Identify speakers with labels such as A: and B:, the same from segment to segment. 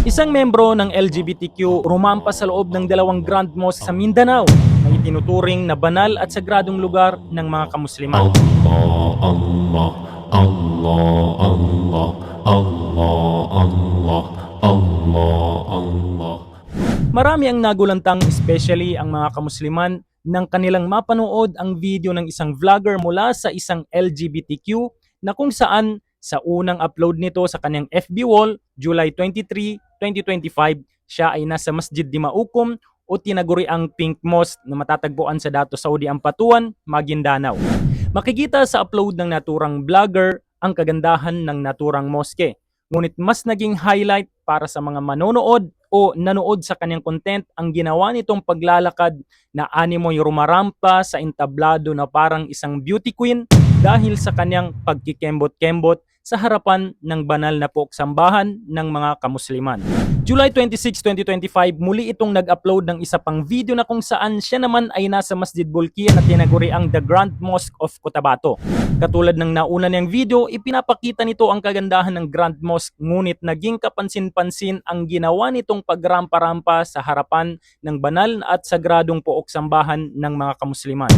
A: Isang membro ng LGBTQ rumampa sa loob ng dalawang Grand Mosque sa Mindanao na itinuturing na banal at sagradong lugar ng mga kamusliman.
B: Allah, Allah, Allah, Allah, Allah, Allah, Allah, Allah.
A: Marami ang nagulantang especially ang mga kamusliman nang kanilang mapanood ang video ng isang vlogger mula sa isang LGBTQ na kung saan sa unang upload nito sa kanyang FB wall, July 23, 2025, siya ay nasa Masjid di Maukom o tinaguri ang Pink Mosque na matatagpuan sa Dato Saudi Ampatuan, Maguindanao. Makikita sa upload ng naturang vlogger ang kagandahan ng naturang moske. Ngunit mas naging highlight para sa mga manonood o nanood sa kanyang content ang ginawa nitong paglalakad na animoy rumarampa sa entablado na parang isang beauty queen dahil sa kanyang pagkikembot-kembot sa harapan ng banal na sambahan ng mga kamusliman. July 26, 2025, muli itong nag-upload ng isa pang video na kung saan siya naman ay nasa Masjid Bulkiya na tinaguri ang The Grand Mosque of Cotabato. Katulad ng nauna niyang video, ipinapakita nito ang kagandahan ng Grand Mosque ngunit naging kapansin-pansin ang ginawa nitong pagrampa-rampa sa harapan ng banal at sagradong pook sambahan ng mga kamusliman.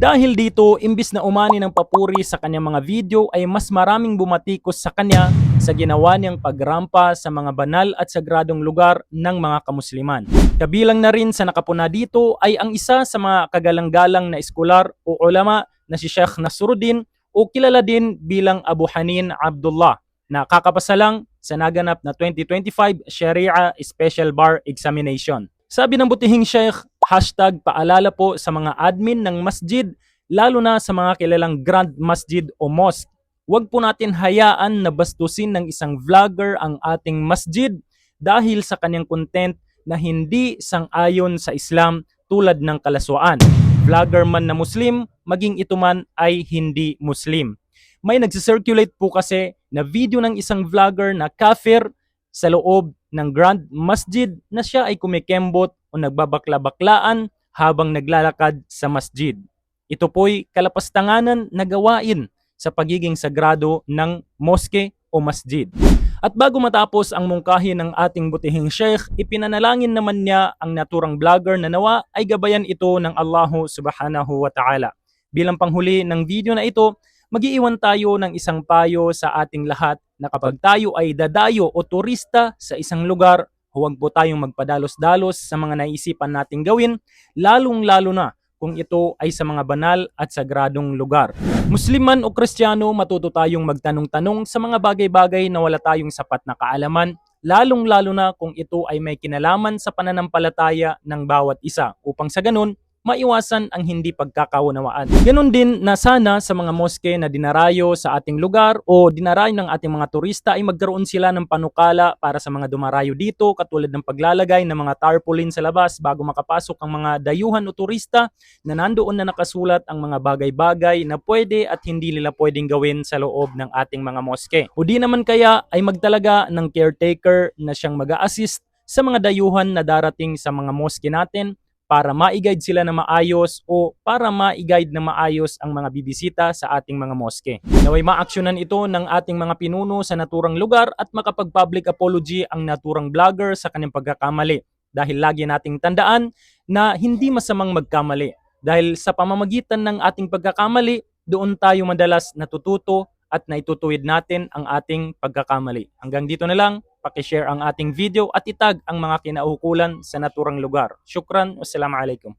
A: Dahil dito, imbis na umani ng papuri sa kanyang mga video ay mas maraming bumatikos sa kanya sa ginawa niyang pagrampa sa mga banal at sagradong lugar ng mga kamusliman. Kabilang na rin sa nakapuna dito ay ang isa sa mga kagalang-galang na eskolar o ulama na si Sheikh Nasruddin o kilala din bilang Abu Hanin Abdullah na kakapasa lang sa naganap na 2025 Sharia Special Bar Examination. Sabi ng butihing Sheikh, hashtag paalala po sa mga admin ng masjid, lalo na sa mga kilalang Grand Masjid o Mosque. Huwag po natin hayaan na bastusin ng isang vlogger ang ating masjid dahil sa kanyang content na hindi sang-ayon sa Islam tulad ng kalaswaan. Vlogger man na Muslim, maging ito man ay hindi Muslim. May nagsisirculate po kasi na video ng isang vlogger na kafir sa loob ng Grand Masjid na siya ay kumikembot o nagbabakla-baklaan habang naglalakad sa masjid. Ito po'y kalapastanganan na gawain sa pagiging sagrado ng moske o masjid. At bago matapos ang mungkahi ng ating butihing sheikh, ipinanalangin naman niya ang naturang vlogger na nawa ay gabayan ito ng Allahu subhanahu wa ta'ala. Bilang panghuli ng video na ito, magiiwan tayo ng isang payo sa ating lahat na kapag tayo ay dadayo o turista sa isang lugar, huwag po tayong magpadalos-dalos sa mga naisipan nating gawin, lalong-lalo na kung ito ay sa mga banal at sagradong lugar. Muslim man o Kristiyano, matuto tayong magtanong-tanong sa mga bagay-bagay na wala tayong sapat na kaalaman, lalong-lalo na kung ito ay may kinalaman sa pananampalataya ng bawat isa upang sa ganun, maiwasan ang hindi pagkakaunawaan. Ganon din na sana sa mga moske na dinarayo sa ating lugar o dinarayo ng ating mga turista ay magkaroon sila ng panukala para sa mga dumarayo dito katulad ng paglalagay ng mga tarpaulin sa labas bago makapasok ang mga dayuhan o turista na nandoon na nakasulat ang mga bagay-bagay na pwede at hindi nila pwedeng gawin sa loob ng ating mga moske. O di naman kaya ay magtalaga ng caretaker na siyang mag-a-assist sa mga dayuhan na darating sa mga moske natin para ma-guide sila na maayos o para ma-guide na maayos ang mga bibisita sa ating mga moske. Naway maaksyonan ito ng ating mga pinuno sa naturang lugar at makapag-public apology ang naturang vlogger sa kanyang pagkakamali. Dahil lagi nating tandaan na hindi masamang magkamali. Dahil sa pamamagitan ng ating pagkakamali, doon tayo madalas natututo at naitutuwid natin ang ating pagkakamali. Hanggang dito na lang, pakishare ang ating video at itag ang mga kinaukulan sa naturang lugar. Shukran, wassalamu alaikum.